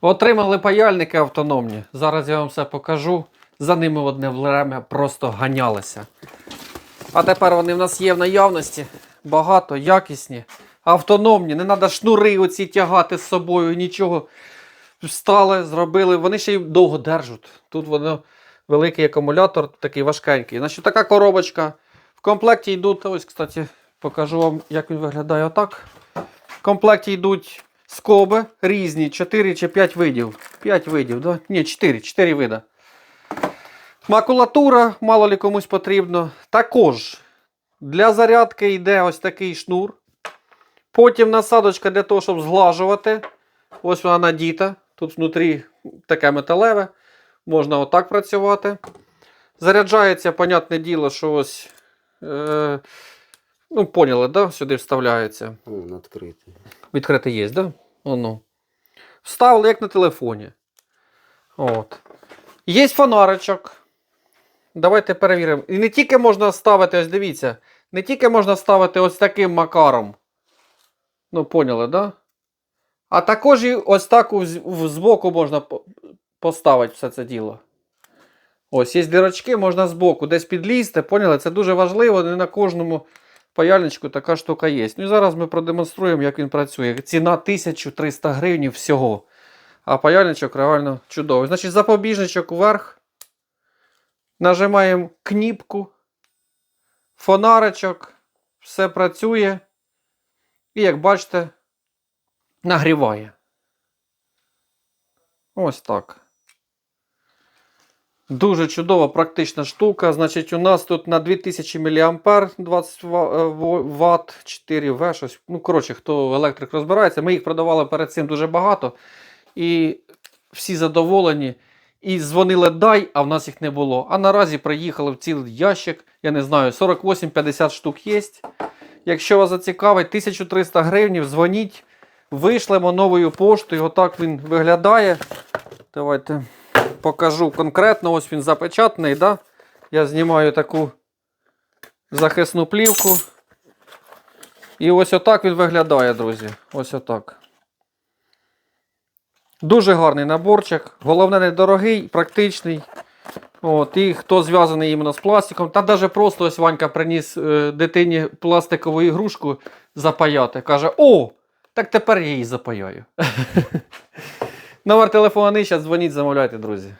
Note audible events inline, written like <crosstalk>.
Отримали паяльники автономні. Зараз я вам все покажу. За ними одне время просто ганялися. А тепер вони в нас є в наявності. Багато, якісні, автономні. Не треба шнури оці тягати з собою, нічого. Встали, зробили. Вони ще й довго держать. Тут воно великий акумулятор, такий важкенький. Значить, така коробочка. В комплекті йдуть, ось, кстати, покажу вам, як він виглядає отак. В комплекті йдуть скоби різні, 4 чи 5 видів. 5 видів, да? Ні, 4, 4 вида. Макулатура, мало ли комусь потрібно. Також для зарядки йде ось такий шнур. Потім насадочка для того, щоб зглажувати. Ось вона надіта. Тут внутрі таке металеве. Можна отак працювати. Заряджається, понятне діло, що ось. Е, ну, поняли, да? Сюди вставляється. Він відкритий. Відкрите є, да? Воно. Вставили як на телефоні. От. Є фонаричок. Давайте перевіримо. І не тільки можна ставити, ось дивіться, не тільки можна ставити ось таким макаром. Ну, поняли, да? А також і ось так з- збоку можна поставити все це діло. Ось, є дірочки, можна збоку десь підлізти, поняли? Це дуже важливо, не на кожному паяльничку така штука є. Ну і зараз ми продемонструємо, як він працює. Ціна 1300 гривень всього. А паяльничок реально чудовий. Значить, запобіжничок вверх. Нажимаємо кніпку, фонаричок, все працює. І як бачите, нагріває. Ось так. Дуже чудова практична штука. Значить, у нас тут на 2000 мА 20 Вт, 4 В, щось. Ну, коротше, хто електрик розбирається, ми їх продавали перед цим дуже багато. І всі задоволені. І дзвонили дай, а в нас їх не було. А наразі приїхали в цілий ящик. Я не знаю, 48-50 штук є. Якщо вас зацікавить, 1300 гривень, дзвоніть, вишлемо новою поштою. Отак він виглядає. Давайте покажу конкретно. Ось він запечатаний. Да? Я знімаю таку захисну плівку. І ось отак він виглядає, друзі. Ось отак. Дуже гарний наборчик. Головне, недорогий, практичний. От, і хто зв'язаний іменно з пластиком. Та навіть просто ось Ванька приніс е, дитині пластикову ігрушку запаяти. Каже: О! Так тепер я її запаяю. <laughs> Номер телефону нижче, дзвоніть, замовляйте, друзі.